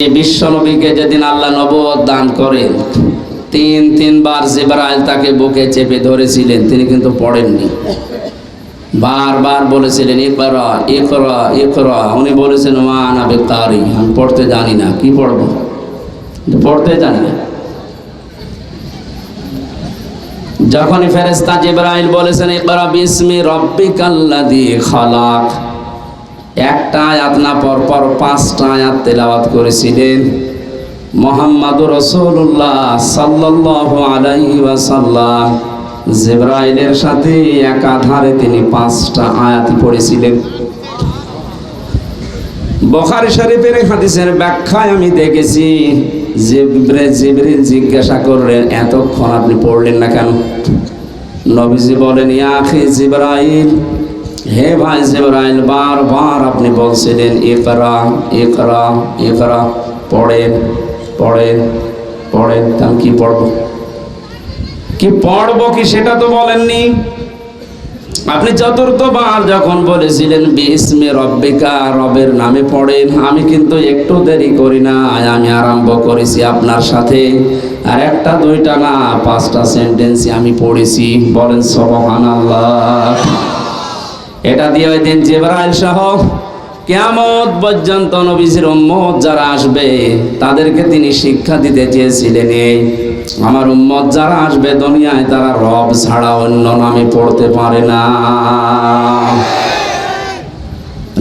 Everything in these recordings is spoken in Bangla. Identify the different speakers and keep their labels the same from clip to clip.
Speaker 1: এই বিশ্বনবীকে যেদিন আল্লাহ দান করেন, তিন তিনবার তাকে বুকে চেপে ধরেছিলেন, তিনি কিন্তু পড়েননি। বারবার বলেছিলেন উনি বলেছেন, মা আনাবে আমি পড়তে জানি না, কি পড়ব? পড়তে জানি না। যখনই ফেরেস্তা জিবরাইল বলেছেন, ইকরা বিসমি রব্বিকাল্লাযী খালাক। একটা আয়াত না পর পর পাঁচটা আয়াত তেলাওয়াত করেছিলেন। মোহাম্মদ রসুল্লাহ সাল্লাল্লাহু আলাইহি জিবরাইলের সাথে একাধারে তিনি পাঁচটা আয়াত পড়েছিলেন। বখারি শরীফের হাদিসের ব্যাখ্যায় আমি দেখেছি, জিব্রে জিবরিল জিজ্ঞাসা করলেন, এতক্ষণ আপনি পড়লেন না কেন? নবীজি বলেন, ইয়া আখি জিবরাইল। হে ভাই জিবরাইল, বারবার আপনি বলছিলেন ইকরা ইকরা ইকরা পড়েন পড়েন পড়েন তা আমি কি পড়ব? কি পড়ব কি সেটা তো বলেননি। আপনি চতুর্থবার যখন বলেছিলেন, বিসমে রব্বিকা, রবের নামে পড়েন। আমি কিন্তু একটু দেরি করি না আমি আরম্ভ করেছি আপনার সাথে। আর একটা, দুইটা না, পাঁচটা সেন্টেন্সই আমি পড়েছি। বলেন সবহান আল্লাহ এটা দিয়ে ওই দিন জিবরাইল সহ কেয়ামত পর্যন্ত নবীজির উম্মত যারা আসবে, তাদেরকে তিনি শিক্ষা দিতে চেয়েছিলেন। এই আমার উম্মত যারা আসবে দুনিয়ায়, তারা রব ছাড়া অন্য নামে পড়তে পারে না।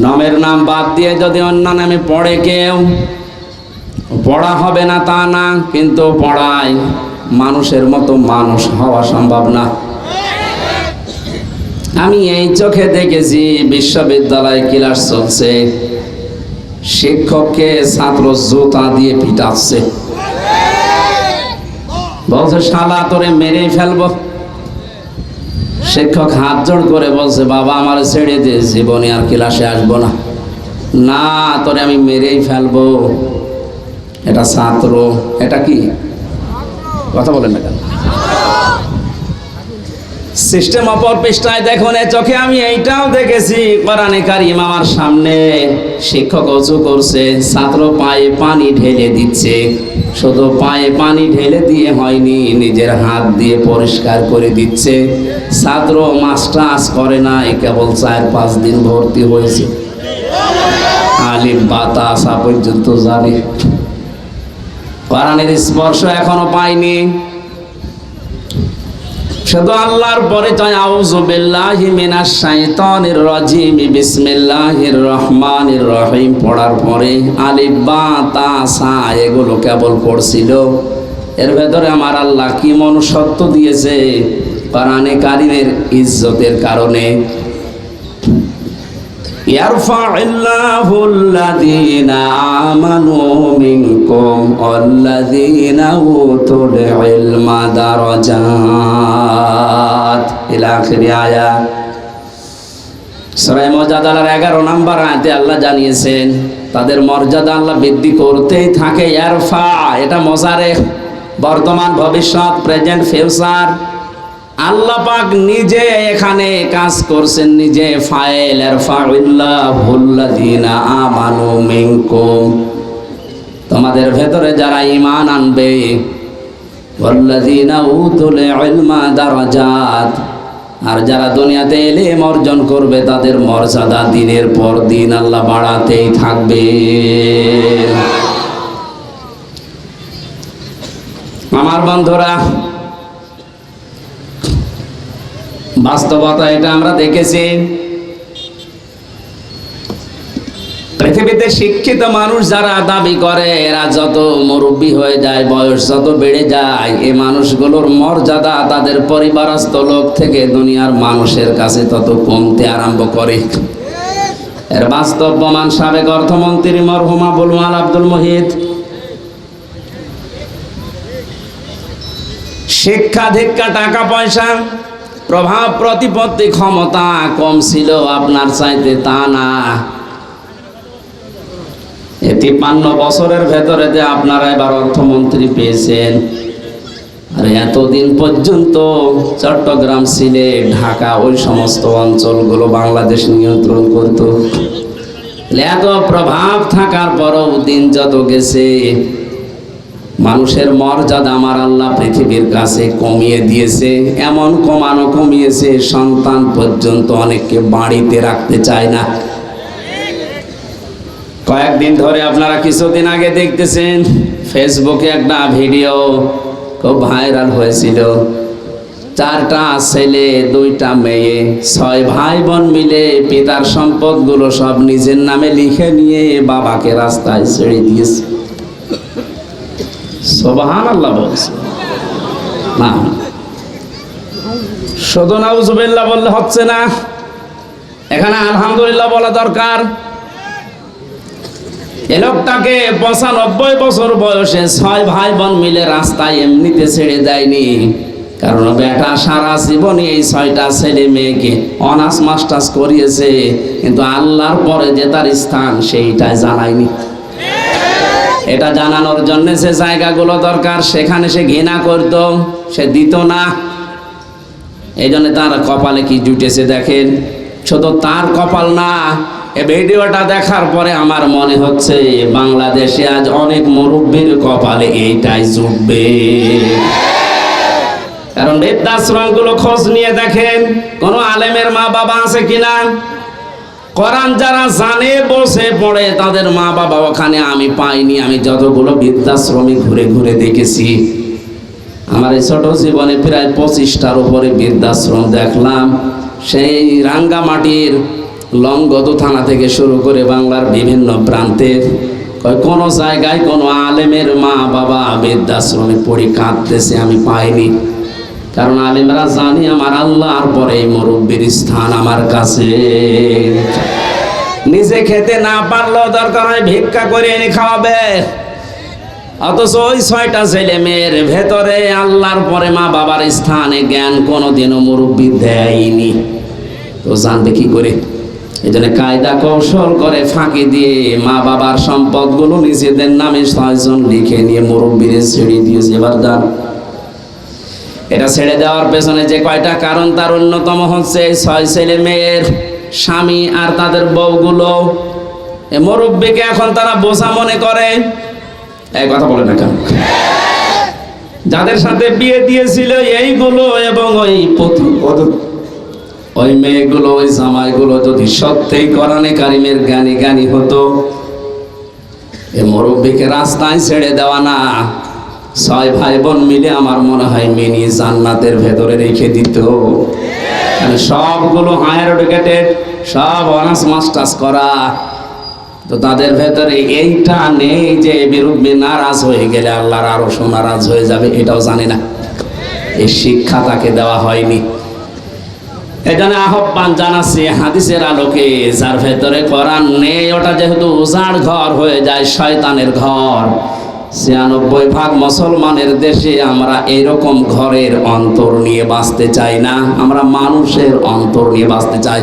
Speaker 1: নামের নাম বাদ দিয়ে যদি অন্য নামে পড়ে কেউ, পড়া হবে না তা না, কিন্তু পড়ায় মানুষের মতো মানুষ হওয়া সম্ভব না। আমি এই চোখে দেখেছি বিশ্ববিদ্যালয়ে ক্লাস চলছে। শিক্ষককে ছাত্র জুতা দিয়ে পিটাচ্ছে। বলছে, শালা, তোরে মেরে ফেলব। শিক্ষক হাত জোড় করে বলছে, বাবা, আমার ছেড়ে দিয়ে জীবনে আর ক্লাসে আসব না। না, তোরে আমি মেরেই ফেলব। এটা ছাত্র, এটা কি? কথা বলেন না কেন। সিস্টেম অপর পৃষ্ঠায় দেখুন চোখে আমি এইটাও দেখেছি, কোরআনে কারিম আমার সামনে শিক্ষক উঁচু করছে, ছাত্র পায়ে পানি ঢেলে দিচ্ছে। শুধু পায়ে পানি ঢেলে দিয়ে হয়নি, নিজের হাত দিয়ে পরিষ্কার করে দিচ্ছে। ছাত্র মাস্টার্স করে না কেবল চার পাঁচ দিন ভর্তি হয়েছে। আলিম বাতা আসা পর্যন্ত জানে। কোরআনের স্পর্শ এখনও পাইনি। শুধু আল্লাহর পরে চাই, আউযু বিল্লাহি মিনাশ শাইতানির রাজিম, বিসমিল্লাহির রহমানির রহিম। পড়ার পরে আলিফ, বা, তা, সা, এগুলো কেবল পড়ছিল। এর ভেতরে আমার আল্লাহ কি মনুষ্যত্ব দিয়েছে? কোরআনে কারিমের ইজ্জতের কারণে। يرفع الله الذين آمنوا منكم والذين أوتوا العلم درجات إلى آخر آية সরাই মর্যাদার এগারো নাম্বার আয়তে আল্লাহ জানিয়েছেন তাদের মর্যাদা আল্লাহ বৃদ্ধি করতেই থাকে ইয়ারফা এটা মজারে বর্তমান ভবিষ্যৎ প্রেজেন্ট ফিউচার আল্লাহ পাক নিজে এখানে কাজ করছেন, নিজে ফাইল আর এরফাউল্লাহুল্লাযিনা আমানু মিনকুম। তোমাদের ভেতরে যারা ঈমান আনবে, ওয়াল্লাযিনা উতুল ইলমা দারাজাত। আর যারা দুনিয়াতে এলেম অর্জন করবে, তাদের মর্যাদা দিনের পর দিন আল্লাহ বাড়াতেই থাকবে। আমার বন্ধুরা বাস্তবতা এটা আমরা দেখেছি। পৃথিবীতে শিক্ষিত মানুষ যারা দাবি করে, এরা যত মুরব্বী হয়ে যায়, বয়স যত বেড়ে যায় এই মানুষগুলোর মর্যাদা তাদের পরিবারস্থ লোক থেকে দুনিয়ার মানুষের কাছে তত কমতে আরম্ভ করে। এর বাস্তব প্রমাণ সাবেক অর্থমন্ত্রী মরহুমা বুলমাল আব্দুল মহিদ শিক্ষা দীক্ষা টাকা পয়সা প্রভাব প্রতিপত্তি ক্ষমতা কম ছিল, আপনার চাইতে তা না। এ তিপ্পান্ন বছরের ভেতরে যে আপনারা এবার অর্থমন্ত্রী পেয়েছেন। আর এতদিন পর্যন্ত চট্টগ্রাম, সিলেট, ঢাকা ওই সমস্ত অঞ্চলগুলো বাংলাদেশ নিয়ন্ত্রণ করত। এত প্রভাব থাকার পরও দিন যত গেছে মানুষের মর্যাদা আমার আল্লাহ পৃথিবীর কাছে কমিয়ে দিয়েছে, এমন কমানো কমিয়েছে, সন্তান পর্যন্ত অনেককে বাড়িতে রাখতে চায় না। কয়েকদিন ধরে আপনারা কিছুদিন আগে দেখতেছেন, ফেসবুকে একটা ভিডিও খুব ভাইরাল হয়েছিল। চারটা ছেলে, দুইটা মেয়ে, ছয় ভাই বোন মিলে পিতার সম্পদগুলো সব নিজের নামে লিখে নিয়ে বাবাকে রাস্তায় ছেড়ে দিয়েছে। আল্লাহ বলছে। না। বললে হচ্ছে না। এখানে আলহামদুলিল্লাহ বলা দরকার। এ লোকটাকে পঁচানব্বই বছর বয়সে ছয় ভাই বোন মিলে রাস্তায় এমনিতে ছেড়ে দেয়নি। কারণ বেটা সারা জীবনে এই ছয়টা ছেলে মেয়েকে অনার্স মাস্টার্স করিয়েছে। কিন্তু আল্লাহর পরে যে তার স্থান, সেইটাই জানায়নি। এটা জানানোর জন্য যে জায়গাগুলো দরকার, সেখানে সে ঘৃণা করত, সে দিত না। এই জন্য তার কপালে কি জুটেছে দেখেন। শুধু তার কপাল না, এ ভিডিওটা দেখার পরে আমার মনে হচ্ছে বাংলাদেশে আজ অনেক মুরব্বীর কপালে এইটাই জুটবে। কারণ বৃদ্ধাশ্রমগুলো খোঁজ নিয়ে দেখেন, কোন আলেমের মা বাবা আছে কিনা? কোরআন যারা জানে, বসে পড়ে, তাদের মা বাবা ওখানে আমি পাইনি। আমি যতগুলো বৃদ্ধাশ্রমে ঘুরে ঘুরে দেখেছি, আমার এই ছোট জীবনে প্রায় পঁচিশটার উপরে বৃদ্ধাশ্রম দেখলাম। সেই রাঙ্গামাটির লঙ্গদু থানা থেকে শুরু করে বাংলার বিভিন্ন প্রান্তে কয়, কোনো জায়গায় কোনো আলেমের মা বাবা বৃদ্ধাশ্রমে পড়ে কাঁদতেছে, আমি পাইনি। কারণ আলেমরা জানি আমার আল্লাহর পরে মুরব্বীর স্থান আমার কাছে। নিজে খেতে না পারলেও দরকার হয় ভিক্ষা করে এনে খাওয়াবে। অথচ ওই ছয়টা ছেলে মেয়ের ভেতরে আল্লাহর পরে মা বাবার স্থানে জ্ঞান কোনোদিনও মুরব্বী দেয়নি। তো জানবে কি করে? এই জন্য কায়দা কৌশল করে ফাঁকি দিয়ে মা বাবার সম্পদগুলো নিজেদের নামে ছয়জন লিখে নিয়ে মুরব্বীরে ছেড়ে দিয়েছে এবার দান এটা ছেড়ে দেওয়ার পেছনে যে কয়টা কারণ, তার অন্যতম হচ্ছে ছয় ছেলে মেয়ের স্বামী আর তাদের বউগুলো। এ মুরব্বীকে এখন তারা বোঝা মনে করে, এই কথা বলে না কেন? যাদের সাথে বিয়ে দিয়েছিল এইগুলো এবং ওই ওই মেয়েগুলো, ওই জামাইগুলো যদি সত্যিই কোরআনে কারিমের গানি গানি হতো, এ মুরব্বীকে রাস্তায় ছেড়ে দেওয়া না। ছয় ভাই বোন মিলে আমার মনে হয় মিনি জান্নাতের ভেতরে রেখে দিত। মানে সবগুলো হায়ার এডুকেটেড, সব অনার্স, মাস্টার্স করা। তো তাদের ভেতরে এইটা নেই যে বিরুদ্ধে নারাজ হয়ে গেলে আল্লাহর আরও নারাজ হয়ে যাবে, এটাও জানে না। এই শিক্ষা তাকে দেওয়া হয়নি। এখানে আহ্বান জানাচ্ছি হাদিসের আলোকে, যার ভেতরে কোরআন নেই, ওটা যেহেতু উজাড় ঘর হয়ে যায়, শয়তানের ঘর। ছিয়ানব্বই ভাগ মুসলমানের দেশে আমরা এরকম ঘরের অন্তর নিয়ে বাঁচতে চাই না, আমরা মানুষের অন্তর নিয়ে বাঁচতে চাই।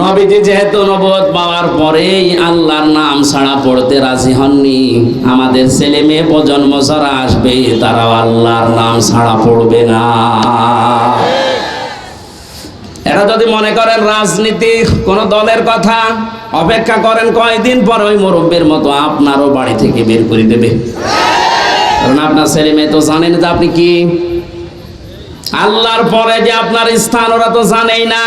Speaker 1: নবীজি যেহেতু নবদ পাওয়ার পরেই আল্লাহর নাম ছাড়া পড়তে রাজি হননি, আমাদের ছেলে মেয়ে প্রজন্ম যারা আসবে তারাও আল্লাহর নাম ছাড়া পড়বে না। এরা যদি মনে করেন রাজনীতি কোন দলের কথা, অপেক্ষা করেন কয়দিন পর ওই মুরব্বীর মতো আপনারও বাড়ি থেকে বের করে দেবে। কারণ আপনার ছেলে মেয়ে তো জানেন যে আপনি কি? আল্লাহর পরে যে আপনার স্থান, ওরা তো জানেই না।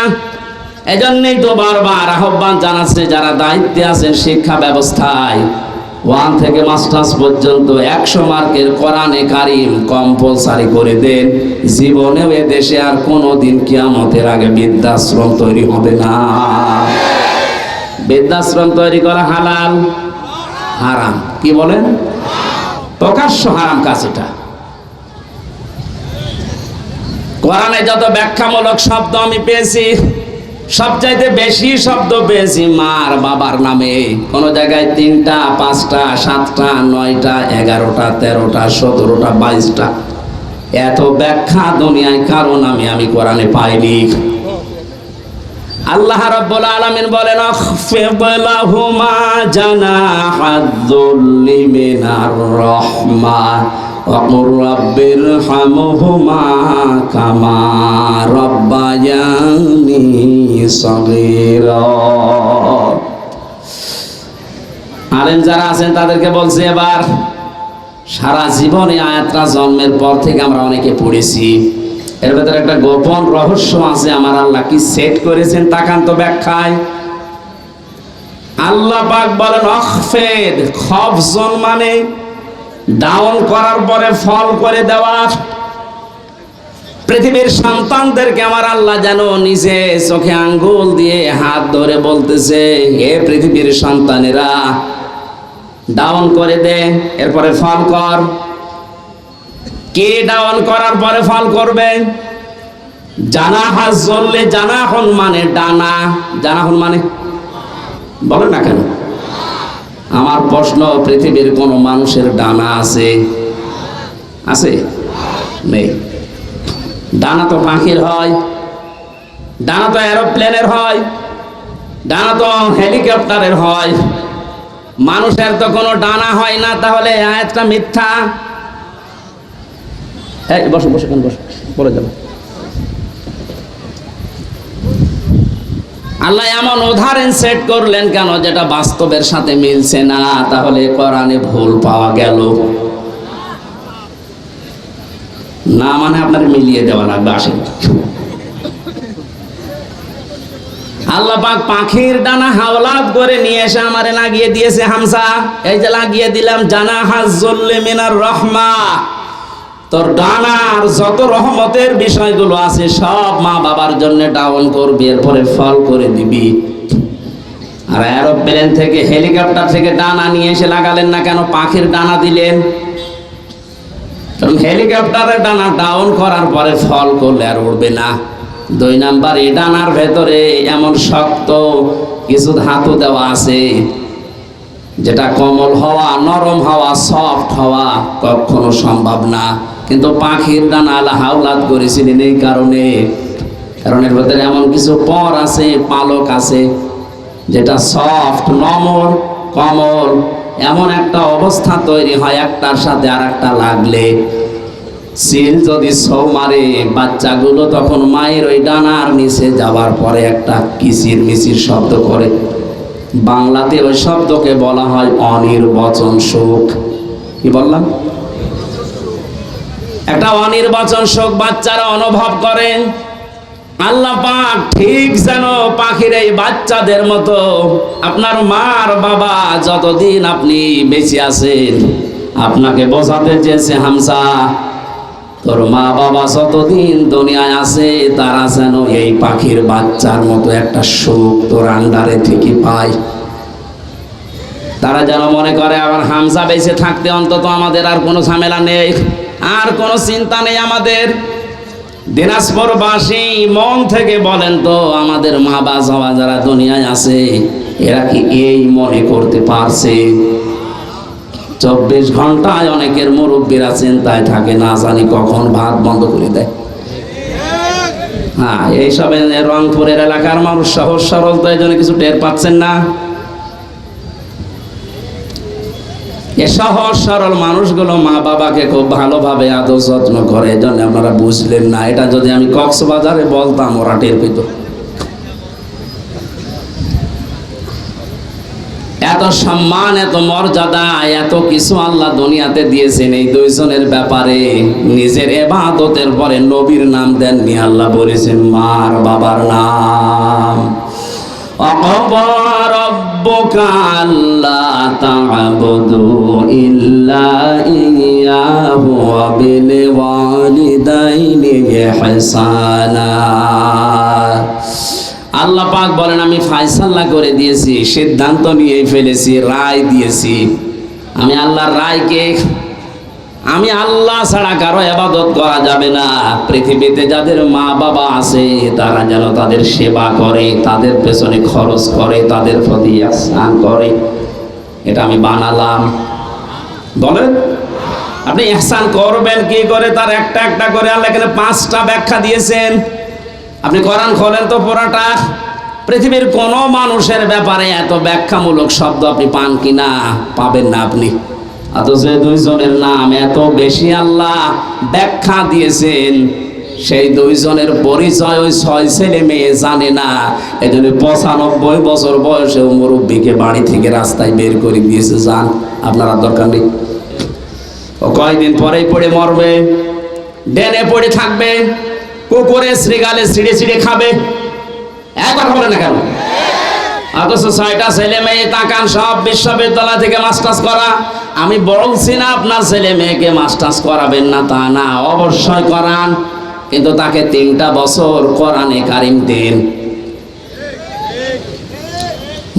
Speaker 1: এজন্যই তো বারবার আহ্বান জানাচ্ছে যারা দায়িত্বে আছেন শিক্ষা ব্যবস্থায়। ওয়ান থেকে মাস্টার্স পর্যন্ত একশো মার্কের কোরআনে কারিম কম্পালসারি করে দেন। জীবনেও এ দেশে আর কোনো দিন কিয়ামতের আগে বৃদ্ধাশ্রম তৈরি হবে না। বৃদ্ধাশ্রম তৈরি করা হালাল? হারাম। কি বলেন? প্রকাশ্য হারাম কাজ এটা। কোরআনে যত ব্যাখ্যামূলক শব্দ আমি পেয়েছি সবচাইতে বেশি শব্দ পেয়েছি মার বাবার নামে। কোন জায়গায় তিনটা, পাঁচটা, সাতটা, নয়টা, এগারোটা, তেরোটা, সতেরোটা, বাইশটা। এত ব্যাখ্যা দুনিয়ায় কারও নামে আমি কোরআনে পাইনি। আল্লাহ রাব্বুল আলামিন বলেন আখফিদ লাহুমা জানাহাদ-যুল্লি মিনার রাহমা وقل رب ارحمهما كما ربياني صغيرا আলেম যারা আছেন তাদেরকে বলছে এবার সারা জীবনে আয়াতটা জন্মের পর থেকে আমরা অনেকে পড়েছি এর ভেতরে একটা গোপন রহস্য আছে, আমার আল্লাহ কি সেট করেছেন তাকান্ত ব্যাখ্যায়। আল্লাহ পাক বলেন, অখফেদ খফজন মানে ডাউন করার পরে ফল করে দেওয়া। পৃথিবীর সন্তানদেরকে আমার আল্লাহ যেন নিজে চোখে আঙ্গুল দিয়ে হাত ধরে বলতেছে, হে পৃথিবীর সন্তানেরা, ডাউন করে দে, এরপরে ফল কর। কে ডাউন করার পরে ফল করবে? জানা হাজ জ্বললে জানা হন মানে ডানা। জানা হন মানে? বলেন না কেন? আমার প্রশ্ন, পৃথিবীর কোন মানুষের ডানা আছে? আছে? নেই। ডানা তো পাখির হয়, ডানা তো এরোপ্লেনের হয়, ডানা তো হেলিকপ্টারের হয়। মানুষের তো কোনো ডানা হয় না, তাহলে আয়াতটা মিথ্যা। এই বসো বসো কেন বসো, বলে যাব। আল্লাহ এমন উদাহরণ সেট করলেন কেন যেটা বাস্তবের সাথে মিলছে না? তাহলে কোরআনে ভুল পাওয়া গেল। না মানে আপনার মিলিয়ে দেওয়া লাগবে, আসেন। আল্লাহ পাক পাখির ডানা হাওলাত করে নিয়ে এসে আমারে লাগিয়ে দিয়েছে, হামসা। এই যে লাগিয়ে দিলাম জানা হাজ্জুল্লে মিনার রহমা। তোর ডানার যত রহমতের বিষয়গুলো আছে সব মা বাবার জন্য ডাউন করবি, এরপরে ফল করে দিবি। আর এরোপ্লেন থেকে হেলিকপ্টার থেকে ডানা নিয়ে এসে লাগালেন না কেন? পাখির ডানা দিলেন। কারণ হেলিকপ্টারের ডানা ডাউন করার পরে ফল করলে আর উড়বে না। দুই নাম্বার, এই ডানার ভেতরে এমন শক্ত কিছু ধাতু দেওয়া আছে। যেটা কোমল হওয়া, নরম হওয়া সফট হওয়া কখনো সম্ভব না। কিন্তু পাখির ডানা আল্লাহ হাওলাত করেছিলেন এই কারণে। কারণ এর ভেতরে এমন কিছু পর আছে, পালক আছে, যেটা সফট নমর কমল, এমন একটা অবস্থা তৈরি হয় একটার সাথে আর একটা লাগলে। সিল যদি ছৌ মারে, বাচ্চাগুলো তখন মায়ের ওই ডানার নিচে যাওয়ার পরে একটা কিচির মিচির শব্দ করে। বাংলাতে ওই শব্দকে বলা হয় অনির্বাচন সুখ কি বললাম? একটা অনির্বাচন শোক বাচ্চারা অনুভব করেন আল্লাহ পাক ঠিক যেন পাখির এই বাচ্চাদের মতো আপনার মার বাবা যতদিন আপনি বেঁচে আছেন, আপনাকে বোঝাতে চেয়েছে হামসা। তোর মা বাবা যতদিন দুনিয়ায় আছে, তারা যেন এই পাখির বাচ্চার মতো একটা সুখ তোর আন্ডারে থেকে পায়। তারা যেন মনে করে, আবার হামসা বেঁচে থাকতে অন্তত আমাদের আর কোনো ঝামেলা নেই, আর কোনো চিন্তা নেই আমাদের। দিনাজপুরবাসী মন থেকে বলেন তো, আমাদের মা বাবা যারা দুনিয়ায় আছে, এরা কি এই মনে করতে পারছে? চব্বিশ ঘন্টায় অনেকের মুরব্বীরা চিন্তায় থাকে, না জানি কখন ভাত বন্ধ করে দেয়। হ্যাঁ এইসব রংপুরের এলাকার মানুষ সহজ সরল, তো এই কিছু টের পাচ্ছেন না। এ সহজ সরল মানুষগুলো মা বাবাকে খুব ভালোভাবে আদর যত্ন করে, এই জন্য আপনারা বুঝলেন না। এটা যদি আমি কক্সবাজারে বলতাম ওরা টের পেত। এত সম্মান, এত মর্যাদা, এত কিছু আল্লাহ দুনিয়াতে দিয়েছেন এই দুইজনের ব্যাপারে। নিজের এবাদতের পরে নবীর নাম দেননি, আল্লাহ বলেছেন, মার বাবার নাম। আল্লাহ ইল্লা আল্লাহ পাক বলেন, আমি ফায়সাল্লা করে দিয়েছি, সিদ্ধান্ত নিয়ে ফেলেছি, রায় দিয়েছি। আমি আল্লাহর রায়কে, আমি আল্লাহ ছাড়া কারও আবাদত করা যাবে না। পৃথিবীতে যাদের মা বাবা আছে, তারা যেন তাদের সেবা করে, তাদের পেছনে খরচ করে, তাদের প্রতি স্নান করে। এটা আমি বানালাম। বলেন, আপনি ইহসান করবেন কি করে? তার একটা একটা করে আল্লাহ এখানে পাঁচটা ব্যাখ্যা দিয়েছেন। আপনি কোরআন খোলেন তো পুরাটা? পৃথিবীর কোনো মানুষের ব্যাপারে এত ব্যাখ্যামূলক শব্দ আপনি পান কিনা পাবেন না আপনি। অথচ দুইজনের নাম এত বেশি আল্লাহ ব্যাখ্যা দিয়েছেন। সেই দুইজনের পরিচয় ওই ছয় ছেলে মেয়ে জানে না। এই জন্য পঁচানব্বই বছর বয়সে মুরব্বীকে বাড়ি থেকে রাস্তায় বের করে দিয়েছে যান আপনার দরকার নেই। ও কয়দিন পরেই পড়ে মরবে, ডেনে পড়ে থাকবে। কুকুরে, শ্রীগালে, ছিঁড়ে ছিঁড়ে খাবে। একবার হবে না কেন? অথচ ছয়টা ছেলে মেয়ে তাকান, সব বিশ্ববিদ্যালয় থেকে মাস্টার্স করা। আমি বলছি না, আপনার ছেলে মেয়েকে মাস্টার্স করাবেন না, তা না, অবশ্যই করান। কিন্তু তাকে তিনটা বছর কোরআনে কারিম দিন।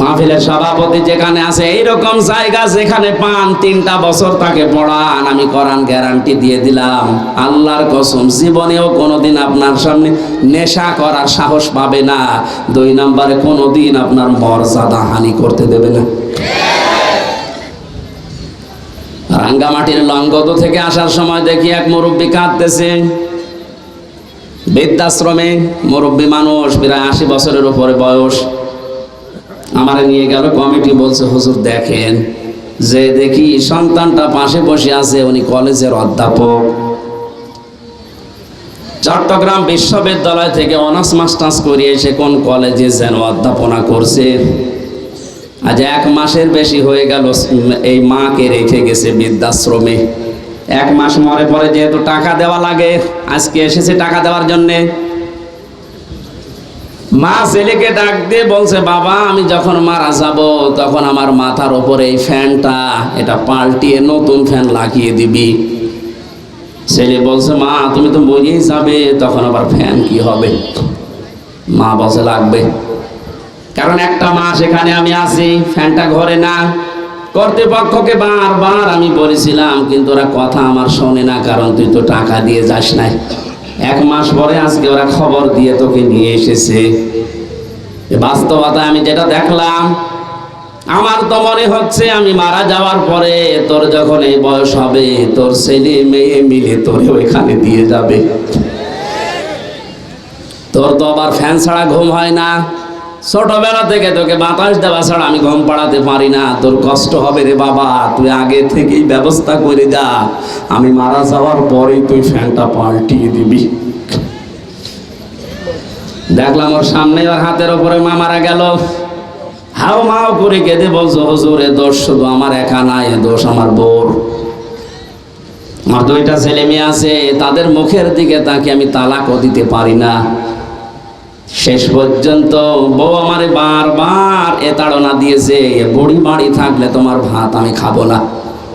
Speaker 1: মাহফিলের সভাপতি যেখানে আছে, এইরকম জায়গা যেখানে পান, তিনটা বছর তাকে পড়ান, আমি কোরআন গ্যারান্টি দিয়ে দিলাম। আল্লাহর কসম, জীবনেও কোনোদিন আপনার সামনে নেশা করার সাহস পাবে না। দুই নম্বরে, কোনোদিন আপনার মর্যাদা হানি করতে দেবে না। রাঙ্গামাটির লঙ্গদ থেকে আসার সময় দেখি এক মুরব্বী কাঁদতেছে। বৃদ্ধাশ্রমে মুরব্বী মানুষ, প্রায় আশি বছরের উপরে বয়স। আমারে নিয়ে গেল, কমিটি বলছে, হুজুর, দেখেন যে দেখি সন্তানটা পাশে বসে আছে, উনি কলেজের অধ্যাপক। চট্টগ্রাম বিশ্ববিদ্যালয় থেকে অনার্স, মাস্টার্স করে এসে কোন কলেজে যেন অধ্যাপনা করছে। আজ এক মাসের বেশি হয়ে গেল, এই মাকে রেখে গেছে বৃদ্ধাশ্রমে। এক মাস মরে পরে যেহেতু টাকা দেওয়া লাগে, আজকে এসেছে টাকা দেওয়ার জন্যে। মা ছেলেকে ডাক দিয়ে বলছে, বাবা, আমি যখন মারা যাব, তখন আমার মাথার ওপরে এই ফ্যানটা, এটা পাল্টিয়ে নতুন ফ্যান লাগিয়ে দিবি। ছেলে বলছে, মা, তুমি তো মরেই যাবে, তখন আবার ফ্যান কি হবে? মা বলছে, লাগবে। কারণ একটা মা, সেখানে আমি আছি, ফ্যানটা ঘরে না। কর্তৃপক্ষকে বারবার আমি বলেছিলাম, কিন্তু ওরা কথা আমার শোনে না, কারণ তুই তো টাকা দিয়ে যাস নাই। এক মাস পরে আজকে ওরা খবর দিয়ে তোকে নিয়ে এসেছে। বাস্তবতা আমি যেটা দেখলাম, আমার তো মনে হচ্ছে আমি মারা যাওয়ার পরে তোর যখন এই বয়স হবে, তোর ছেলে মেয়ে মিলে তোর ওইখানে দিয়ে যাবে। তোর তো আবার ফ্যান ছাড়া ঘুম হয় না। ছোটবেলা থেকে তোকে বাতাস দেওয়া ছাড়া আমি ঘুম পাড়াতে পারি না। তোর কষ্ট হবে রে বাবা, তুই আগে থেকেই ব্যবস্থা করে দা আমি মারা যাওয়ার পরেই তুই ফ্যানটা পাল্টিয়ে দিবি। দেখলাম ওর সামনে ওর হাতের ওপরে মা মারা গেল। হাও মাও করে কেঁদে বলছো, হজুর, এ দোষ শুধু আমার একা নাই এ দোষ আমার বোর। আমার দুইটা ছেলে মেয়ে আছে, তাদের মুখের দিকে তাকে আমি তালাকও দিতে পারি না। শেষ পর্যন্ত বউ আমারে বারবার এ তাড়না দিয়েছে বুড়ি বাড়ি থাকলে তোমার ভাত আমি খাব না।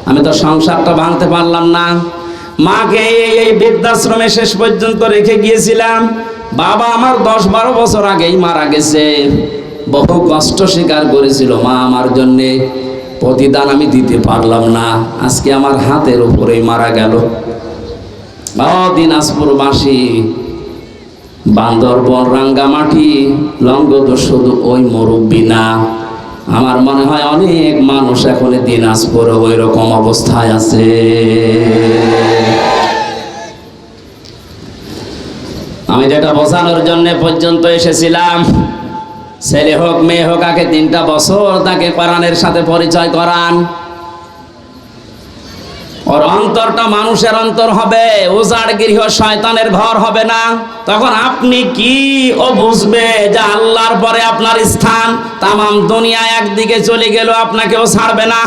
Speaker 1: আমি তো সংসারটা ভাঙতে পারলাম না। মাকে এই বৃদ্ধাশ্রমে শেষ পর্যন্ত রেখে গিয়েছিলাম। বাবা আমার দশ বারো বছর আগেই মারা গেছে। বহু কষ্ট স্বীকার করেছিল মা আমার জন্যে। প্রতিদান আমি দিতে পারলাম না। আজকে আমার হাতের উপরেই মারা গেল। দিনাজপুরবাসী বান্দরবন রাঙ্গামাটি লঙ্গদ শুধু ওই মুরব্বী না। আমার মনে হয় অনেক মানুষ এখন দিনাজপুরে ওই রকম অবস্থায় আছে। আমি যেটা বোঝানোর জন্য পর্যন্ত এসেছিলাম, ছেলে হোক, মেয়ে হোক, আগে তিনটা বছর তাকে কোরআনের সাথে পরিচয় করান। ওর অন্তরটা মানুষের অন্তর হবে, উজাড় গৃহ শয়তানের ঘর হবে না। তখন আপনি কি ও বুঝবে যে আল্লাহর পরে আপনার স্থান তামাম দুনিয়া একদিকে চলে গেল আপনাকেও ছাড়বে না।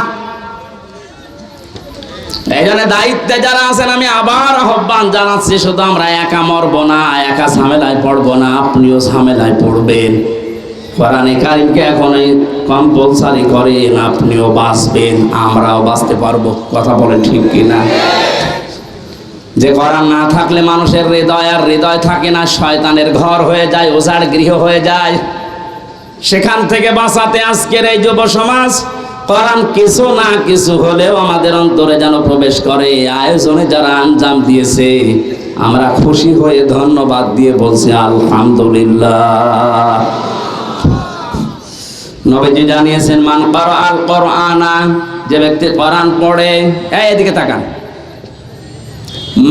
Speaker 1: এই দায়িত্বে যারা আছেন, আমি আবার আহ্বান জানাচ্ছি, শুধু আমরা একা মরবো না, একা ঝামেলায় পড়ব না, আপনিও ঝামেলায় পড়বেন। কোরআনে কারিমকে এখন কম্পালসারি করেন আপনিও বাঁচবেন, আমরাও বাঁচতে পারব। কথা বলেন ঠিক কিনা? যে কোরআন না থাকলে মানুষের হৃদয় আর হৃদয় থাকে না, শয়তানের ঘর হয়ে যায় ওঝার গৃহ হয়ে যায়। সেখান থেকে বাঁচাতে আজকের এই যুব সমাজ, কোরআন কিছু না কিছু হলেও আমাদের অন্তরে যেন প্রবেশ করে। আয়োজনে যারা আঞ্জাম দিয়েছে, আমরা খুশি হয়ে ধন্যবাদ দিয়ে বলছি, আলহামদুলিল্লাহ। নবীজি জানিয়েছেন, মান কর আল কর আনা যে ব্যক্তি কোরআন পড়ে এদিকে তাকান।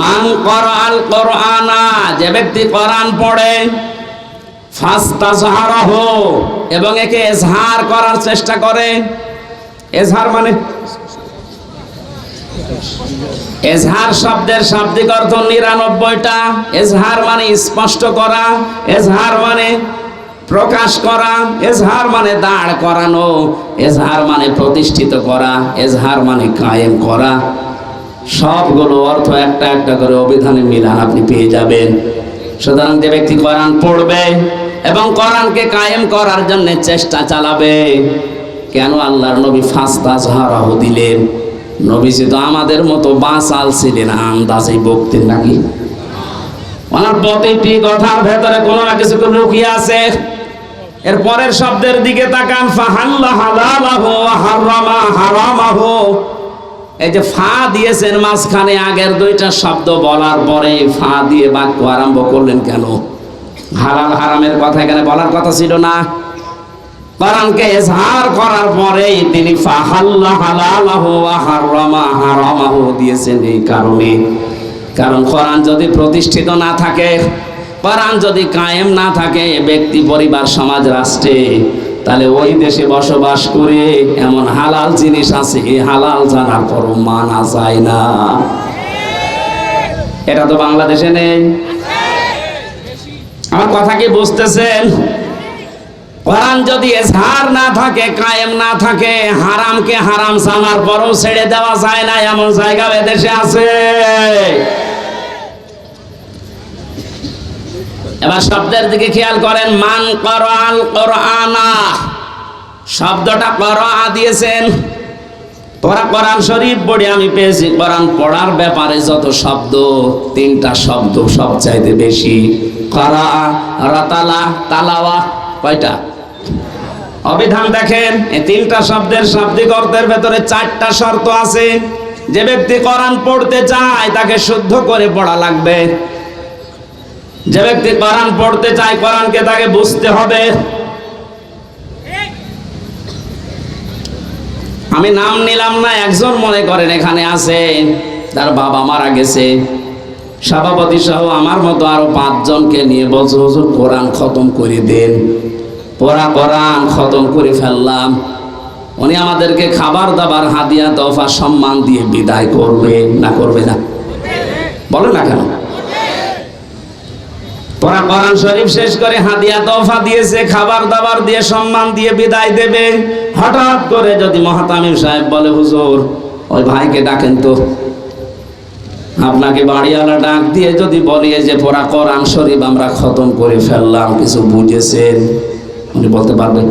Speaker 1: মান কর আল কর আনা যে ব্যক্তি কোরআন পড়ে ফাস্তা জাহারাহ এবং একে এজহার করার চেষ্টা করে। এজহার মানে? এজহার শব্দের শাব্দিক অর্থ নিরানব্বইটা। এজহার মানে স্পষ্ট করা। এজহার মানে প্রকাশ করা, এজহার মানে দাঁড় করানো, এজহার মানে প্রতিষ্ঠিত করা, এজহার মানে কায়েম করা। সবগুলো অর্থ একটা একটা করে অভিধানে মিলান আপনি পেয়ে যাবেন। সুতরাং যে ব্যক্তি কোরআন পড়বে এবং কোরআনকে কায়েম করার জন্য চেষ্টা চালাবে, কেন আল্লাহর নবী ফাস্তা ঝাড়াও দিলেন? নবীজি তো আমাদের মতো বাঁচাল ছিলেন, আন্দাজে বকতেন নাকি? ওনার প্রতিটি কথার ভেতরে কোনো না কিছু লুকিয়ে আছে। এর পরের শব্দের দিকে তাকান এই যে ফা দিয়েছেন মাঝখানে, আগের দুইটা শব্দ বলার পরে ফা দিয়ে বাক্য আরম্ভ করলেন কেন? হালাল হারামের কথা এখানে বলার কথা ছিল না। কোরআনকে এজহার করার পরেই তিনি ফাহাল্লা হালালাহু ওয়া হারামা হারামাহু দিয়েছেন এই কারণে। কারণ কোরআন যদি প্রতিষ্ঠিত না থাকে কোরআন যদি কায়েম না থাকে ব্যক্তি, পরিবার, সমাজ, রাষ্ট্রে, তাহলে ওই দেশে বসবাস করে এমন হালাল জিনিস আছে হালাল জানার পরও মানা যায় না। এটা তো বাংলাদেশে নেই। আমার কথা কি বুঝতেছেন? কোরআন যদি এজহার না থাকে, কায়েম না থাকে, হারামকে হারাম জানার পরও ছেড়ে দেওয়া যায় না, এমন জায়গা এদেশে আছে। এবার শব্দের দিকে খেয়াল করেন, মান করআল কোরআনা। শব্দটা করআ দিয়েছেন। তোরা কোরআন শরীফ পড়ে আমি পেয়েছি, কোরআন পড়ার ব্যাপারে যত শব্দ, তিনটা শব্দ সবচাইতে বেশি। করা, রাতালা, তালাওয়া, কয়টা? অবিধান দেখেন, এই তিনটা শব্দের শাব্দিক অর্থের ভেতরে চারটা শর্ত আছে। যে ব্যক্তি কোরআন পড়তে চায়, তাকে শুদ্ধ করে পড়া লাগবে। যে ব্যক্তি কোরআন পড়তে চায়, কোরআনকে তাকে বুঝতে হবে। আমি নাম নিলাম না, একজন মনে করেন এখানে আছে, তার বাবা মারা গেছে। সভাপতি সহ আমার মতো আরও পাঁচজনকে নিয়ে বলছে, হুজুর, কোরআন খতম করে দেন। পড়া, কোরআন খতম করে ফেললাম। উনি আমাদেরকে খাবার দাবার, হাদিয়া তফা সম্মান দিয়ে বিদায় করবে না করবে না? বলে না কেন? পড়া কোরআন শরীফ শেষ করে হাদিয়া তোফা দিয়েছে, খাবার দাবার দিয়ে সম্মান দিয়ে বিদায় দেবে। হঠাৎ করে যদি মহাতামিম সাহেব বলে, হুজুর, ওই ভাইকে ডাকেন তো। আপনাকে বাড়িওয়ালা ডাক দিয়ে যদি বলি যে পড়া কোরআন শরীফ আমরা খতম করে ফেললাম, কিছু বুঝেছেন? উনি বলতে পারবেন।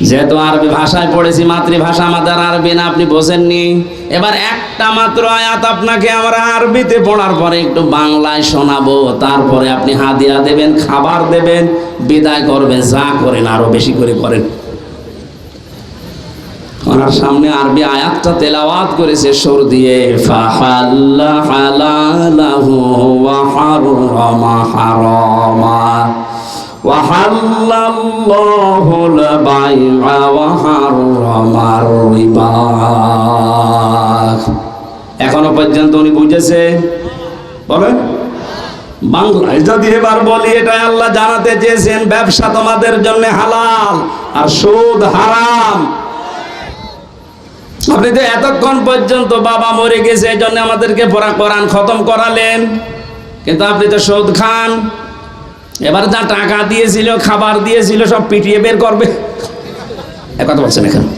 Speaker 1: যেহেতু আরবি ভাষায় পড়েছি, মাতৃভাষা আমাদের আরবি না, আপনি বোঝেননি। এবার একটা মাত্র আয়াত আপনাকে আমরা আরবিতে পড়ার পরে একটু বাংলায় শোনাবো। তারপরে আপনি হাদিয়া দেবেন, খাবার দেবেন, বিদায় করবেন, যা করেন আরও বেশি করে করেন। ওনার সামনে আরবি আয়াতটা তেলাওয়াত করেছে, সুর দিয়ে, ফাহাল্লা ওয়া হাররামা হারামা وحل الله البيع وحرم الربا এখনো পর্যন্ত উনি বুঝেছে বলেন বাংলায় যদি এবার বলি এটাই আল্লাহ জানাতে চেয়েছেন ব্যবসা তোমাদের জন্য হালাল আর সুদ হারাম আপনি তো এতক্ষণ পর্যন্ত বাবা মরে গেছে এই জন্য আমাদেরকে পড়া কোরআন খতম করালেন কিন্তু আপনি তো সুদ খান এবার যা টাকা দিয়েছিল, খাবার দিয়েছিল, সব পিটিয়ে বের করবে। এ কথা বলছেন এখানে।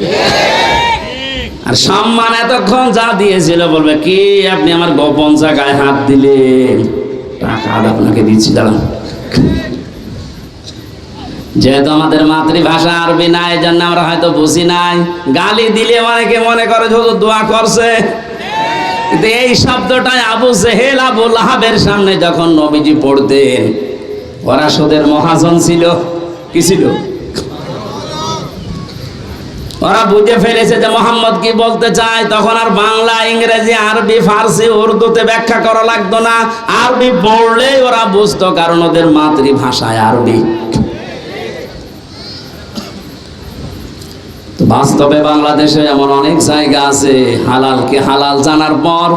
Speaker 1: আর সম্মান এতক্ষণ যা দিয়েছিল বলবে, কি আপনি আমার গোপন জায়গায় হাত দিলেন? টাকা আপনাকে দিচ্ছি, দাঁড়ান। যেহেতু আমাদের মাতৃভাষা আরবি নাই, এই জন্য আমরা হয়তো বুঝি নাই। গালি দিলে অনেকে মনে করে হুজুর দোয়া করছে। এই শব্দটাই আবু জেহেল আবু লাহাবের সামনে যখন নবীজি পড়তেন ওরা সুদের মহাজন ছিল। কি ছিল? ওরা বুঝে ফেলেছে যে মোহাম্মদ কি বলতে চায়। তখন আর বাংলা, ইংরেজি, আরবি, ফার্সি, উর্দুতে ব্যাখ্যা করা লাগতো না। আরবি পড়লেই ওরা বুঝতো, কারণ ওদের মাতৃভাষায় আরবি। বাস্তবে বাংলাদেশে এমন অনেক জায়গা আছে, হালালকে হালাল জানার পর,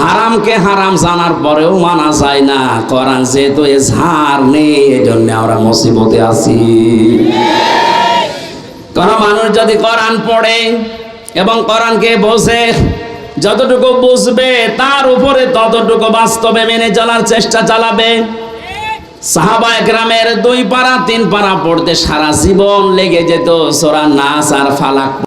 Speaker 1: হারামকে হারাম জানার পরেও মানা যায় না। কোরআন যেহেতু এজহার নেই এই জন্য আমরা মুসিবতে আছি। কোন মানুষ যদি কোরআন পড়ে এবং কোরআনকে বোঝে, যতটুকু বুঝবে, তার উপরে ততটুকু বাস্তবে মেনে চলার চেষ্টা চালাবে। সাহাবা গ্রামের দুই পারা তিন পারা পড়তে সারা জীবন লেগে যেত। সোরা নাস আর ফালাক।